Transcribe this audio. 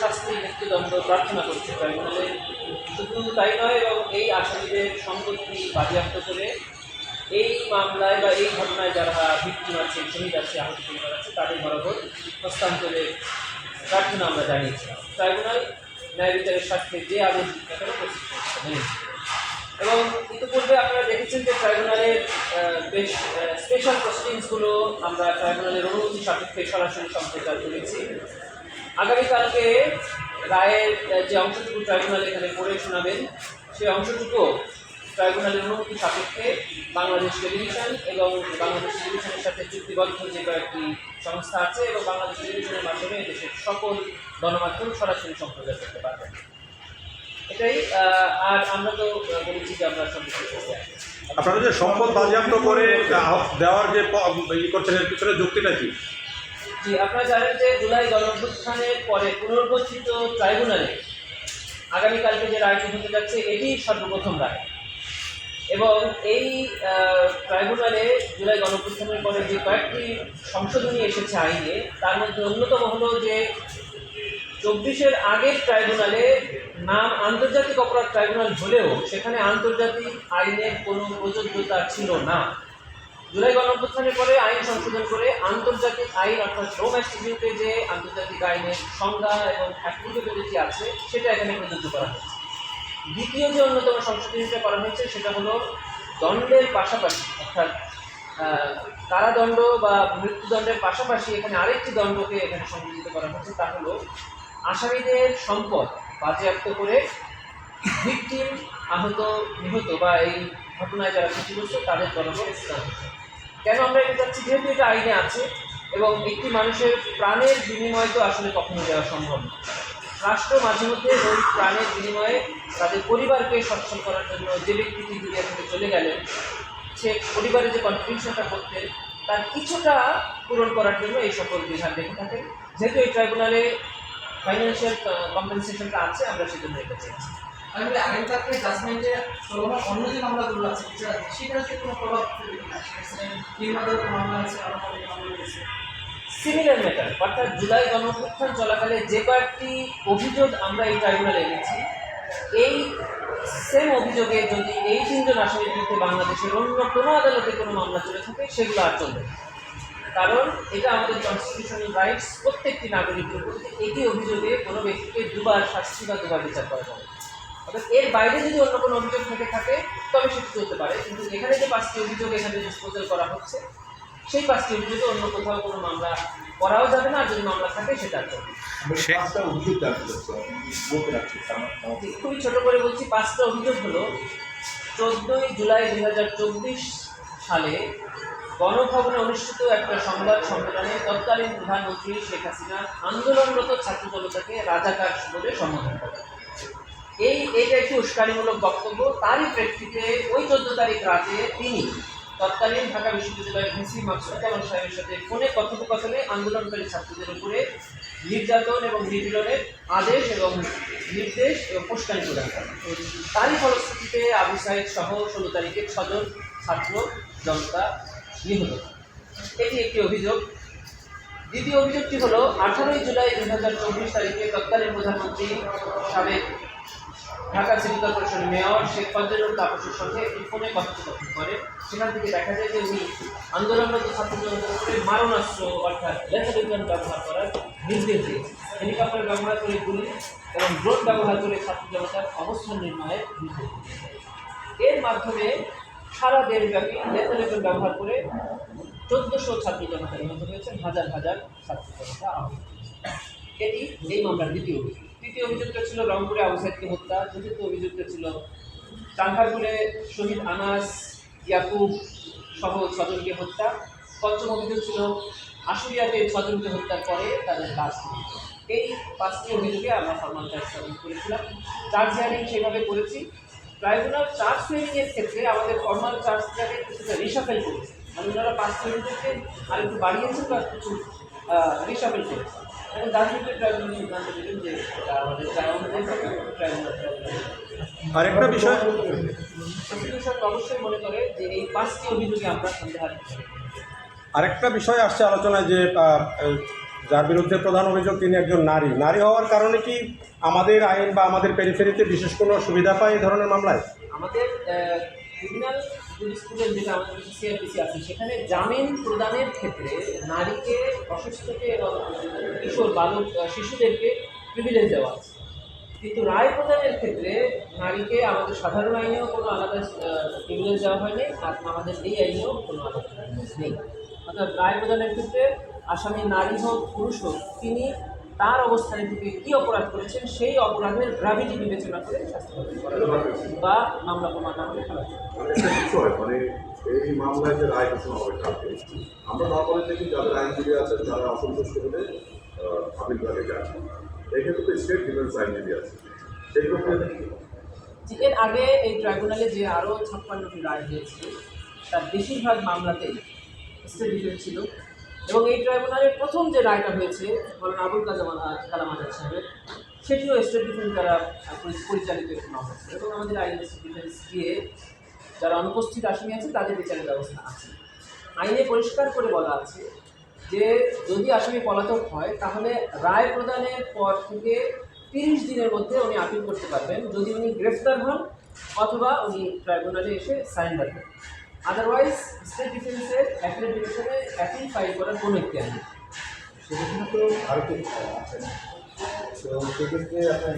শাস্তি মৃত্যুদণ্ড প্রার্থনা করছে ট্রাইব্যুনালে শুধু তাই নয় এবং এই আসামিদের সম্পত্তি বাজেয়াপ্ত করে এই মামলায় বা এই ঘটনায় যারা ভিক্টিম আছে শহীদ আছে আহত পরিবার আছে তাদের বরাবর হস্তান্তরের প্রার্থনা আমরা জানিয়েছিলাম। ট্রাইব্যুনাল ন্যায় বিচারের স্বার্থে যে আদেশ কেন প্রস্তুত এবং ইতিপূর্বে আপনারা দেখেছেন যে ট্রাইব্যুনালের বেশ স্পেশাল প্রসিডিংসগুলো আমরা ট্রাইব্যুনালের অনুমতি সাপেক্ষে সরাসরি সম্প্রচার করেছি। আগামীকালকে রায়ের যে অংশটুকু ট্রাইব্যুনাল এখানে পড়ে শোনাবেন, সেই অংশটুকু ট্রাইব্যুনালের অনুমতি সাপেক্ষে বাংলাদেশ টেলিভিশন এবং বাংলাদেশ টেলিভিশনের সাথে চুক্তিবদ্ধ যে কয়েকটি সংস্থা আছে এবং বাংলাদেশ টেলিভিশনের মাধ্যমে দেশের সকল গণমাধ্যম সরাসরি সম্প্রচার করতে পারবেন এটাই আর আমরা তো বলেছি যে আমরা। আপনারা যে সম্পদ বাজেয়াপ্ত করে দেওয়ার যে ই করছেন, এর পিছনে যুক্তিটা কি জি, আপনারা জানেন যে জুলাই গণঅভ্যুত্থানের পরে পুনর্গঠিত ট্রাইব্যুনালে আগামীকালকে যে রায়টি হতে যাচ্ছে, এটি সর্বপ্রথম রায়। এবং এই ট্রাইব্যুনালে জুলাই গণঅভ্যুত্থানের পরে যে কয়েকটি সংশোধনী এসেছে আইনে, তার মধ্যে অন্যতম হলো যে চব্বিশের আগের ট্রাইব্যুনালে নাম আন্তর্জাতিক অপরাধ ট্রাইব্যুনাল হলেও সেখানে আন্তর্জাতিক আইনের কোনো প্রযোজ্যতা ছিল না। জুলাই গণঅভ্যুত্থানের পরে আইন সংশোধন করে আন্তর্জাতিক আইন অর্থাৎ রোম ইনস্টিটিউটে যে আন্তর্জাতিক আইনের সংজ্ঞা এবং অ্যাপ্লিকেবিলিটি আছে, সেটা এখানে প্রযোজ্য করা হয়েছে। দ্বিতীয় যে অন্যতম সংশোধনীটা করা হয়েছে, সেটা হলো দণ্ডের পাশাপাশি, অর্থাৎ কারাদণ্ড বা মৃত্যুদণ্ডের পাশাপাশি এখানে আরেকটি দণ্ডকে এখানে সংযোজিত করা হয়েছে, তা হলো আসামিদের সম্পদ বাজেয়াপ্ত করে ভিকটিম আহত, নিহত বা এই ঘটনায় যারা ক্ষতিগ্রস্ত, তাদের বরাবর ইসলাম কেন আমরা এটা চাচ্ছি যেহেতু এটা আইনে আছে এবং একটি মানুষের প্রাণের বিনিময় তো আসলে কখনো দেওয়া সম্ভব না। রাষ্ট্র মাঝে মধ্যে ওই প্রাণের বিনিময়ে তাদের পরিবারকে সচ্ছল করার জন্য যে ব্যক্তিটি দুনিয়া থেকে চলে গেলেন, সে পরিবারে যে কন্ট্রিবিউশনটা করতেন, তার কিছুটা পূরণ করার জন্য এই সকল বিধান রেখে থাকেন। যেহেতু এই ট্রাইব্যুনালে ফাইন্যান্সিয়াল কম্পেনসেশনটা আছে, আমরা সেজন্য এটা চেয়েছি। আসলে আগেরকারকে জাজমেন্টে চলমান অন্য যে মামলাগুলো আছে বিচার- সেটাতে কোনো প্রভাব নির্মাতার মামলা আছে অনেক মামলা সিমিলার ম্যাটার অর্থাৎ জুলাই গণঅভ্যুত্থান চলাকালে যে কয়েকটি অভিযোগ আমরা এই ট্রাইব্যুনালে এনেছি, এই সেম অভিযোগে যদি এই তিনজন আসামির বিরুদ্ধে বাংলাদেশের অন্য কোনো আদালতে কোনো মামলা চলে থাকে, সেগুলো আর চলবে কারণ এটা আমাদের কনস্টিটিউশনাল রাইটস প্রত্যেকটি নাগরিকের উপর যে একই অভিযোগে কোনো ব্যক্তিকে দুবার শাস্তি বা দুবার বিচার করা যাবে অর্থাৎ এর বাইরে যদি অন্য কোনো অভিযোগ থেকে থাকে তবে সেটি চলতে পারে। কিন্তু এখানে যে পাঁচটি অভিযোগ এখানে ডিসপোজাল করা হচ্ছে সেই পাঁচটি অভিযোগে অন্য কোথাও কোনো মামলা করাও যাবে না আর যদি মামলা থাকে সেটা চলবে খুবই ছোট করে বলছি পাঁচটা অভিযোগ হলো চোদ্দোই জুলাই দুই হাজার চব্বিশ সালে গণভবনে অনুষ্ঠিত একটা সংবাদ সম্মেলনে তৎকালীন প্রধানমন্ত্রী শেখ হাসিনা আন্দোলনরত ছাত্র জনতাকে রাজাকার বলে সম্বোধন করেন। এইটা একটি উস্কানিমূলক বক্তব্য। তারই প্রেক্ষিতে ওই চোদ্দ তারিখ রাতে তিনি তৎকালীন ঢাকা বিশ্ববিদ্যালয়ের ভিসি মাকসুদুজ্জামান সাহেবের সাথে ফোনে কথোপকথনে আন্দোলনকারী ছাত্রদের উপরে নির্যাতন এবং নিপীড়নের আদেশ এবং নির্দেশ এবং পুষ্কানি প্রদান করেন। তারই ফলশ্রুতিতে আবু সাইদ সহ ষোলো তারিখে ছজন ছাত্র জনতা নিহত এটি একটি অভিযোগ। দ্বিতীয় অভিযোগটি হলো, আঠারোই জুলাই দুই হাজার চব্বিশ তারিখে তৎকালীন প্রধানমন্ত্রী সাবেক ঢাকা সিটি কর্পোরেশনের মেয়র শেখ ফজলুল তাপসের সঙ্গে একটি ফোনে কথোপকথন করে। সেখান থেকে দেখা যায় যে উনি আন্দোলনরত ছাত্র মারণাস্ত্র, অর্থাৎ লেথালিজন ব্যবহার করার নির্দেশ দিয়েছে হেলিকপ্টার ব্যবহার করে গুলি এবং ড্রোন ব্যবহার করে ছাত্র জনতার অবস্থান নির্ণয়ের নির্দেশ এর মাধ্যমে সারা দেশব্যাপী লেথালিজন ব্যবহার করে চোদ্দশো ছাত্র জনতা নিহত হয়েছেন, হাজার হাজার ছাত্র জনতা আহত। এটি এই মামলার দ্বিতীয় অভিযোগ। তৃতীয় অভিযোগটা ছিল রংপুরে আবু সাইদকে হত্যা, চতুর্থ অভিযোগটা ছিল চাঙ্গারপুরে শহীদ আনাস, ইয়াকুব সহ ছজনকে হত্যা। পঞ্চম অভিযোগ ছিল আশুলিয়াতে ছজনকে হত্যার পরে তাদের এলো। এই পাঁচটি অভিযোগে আমরা ফরমাল চার্জ সাবমিট করেছিলাম। চার্জ হিয়ারিং সেভাবে করেছি। ট্রাইব্যুনাল চার্জ হিয়ারিংয়ের ক্ষেত্রে আমাদের ফর্মাল চার্জটাকে কিছুটা রিসাফেল করেছে। মানে ওনারা পাঁচটি অভিযোগকে আর একটু বাড়িয়েছেন বা কিছু রিসাফেল করেছে। আরেকটা বিষয় আরেকটা বিষয় আসছে আলোচনায় যে যার বিরুদ্ধে প্রধান অভিযোগ তিনি একজন নারী। নারী হওয়ার কারণে কি আমাদের আইন বা আমাদের পেরিফেরিতে বিশেষ কোনো সুবিধা পায় এই ধরনের মামলায়? আমাদের ক্রিমিনাল স্টুডেন্ট যেটা আমাদের সিআরপিসি আছে, সেখানে জামিন প্রদানের ক্ষেত্রে নারীকে, অসুস্থকে এবং কিশোর বালক শিশুদেরকে প্রিভিলেজ দেওয়া আছে। কিন্তু রায় প্রদানের ক্ষেত্রে নারীকে আমাদের সাধারণ আইনেও কোনো আলাদা প্রিভিলেজ দেওয়া হয়নি, আর আমাদের এই আইনেও কোনো আলাদা নেই। অর্থাৎ রায় প্রদানের ক্ষেত্রে আসামি নারী হোক, পুরুষ হোক, তিনি তার অবস্থানে থেকে কী অপরাধ করেছেন সেই অপরাধের গ্রাভিটি বিবেচনা করে শাস্তি বা মামলা প্রমাণ না হলে মানে মানে এই মামলায় যে রায় ঘোষণা হবে কালকে আমরা দেখি যাদের আইনজীবী আছেন তারা অসন্তুষ্ট হলে আহ, আপিল বিভাগে যান। এক্ষেত্রে তো স্টেট ডিফেন্স আইনজীবী আছে। এর আগে এই ট্রাইব্যুনালে যে আরও ছাপ্পান্নটি রায় হয়েছে তার বেশিরভাগ মামলাতেই স্টেট ডিফেন্স ছিল। এবং এই ট্রাইব্যুনালের প্রথম যে রায়টা হয়েছে বলেন আবুল কালাম কালাম আজাদ সাহেবের, সেটিও স্টেট ডিফেন্স দ্বারা পরিচালিত একটি এবং আমাদের আইন ডিফেন্স দিয়ে যারা অনুপস্থিত আসামি আছে, তাদের বিচারের ব্যবস্থা আছে। আইনে পরিষ্কার করে বলা আছে যে, যদি আসামি পলাতক হয়, তাহলে রায় প্রদানের পর থেকে তিরিশ দিনের মধ্যে উনি আপিল করতে পারবেন। যদি উনি গ্রেফতার হন, অথবা উনি ট্রাইব্যুনালে এসে সারেন্ডার করেন আদারওয়াইজ স্টেট ডিফেন্সের অ্যাক্রেডিটেশনে অ্যাপিল ফাইল করার কোনো ইতিহাস নেই সেক্ষেত্রে তো ভারতে আছে। না তো সেক্ষেত্রে আপনার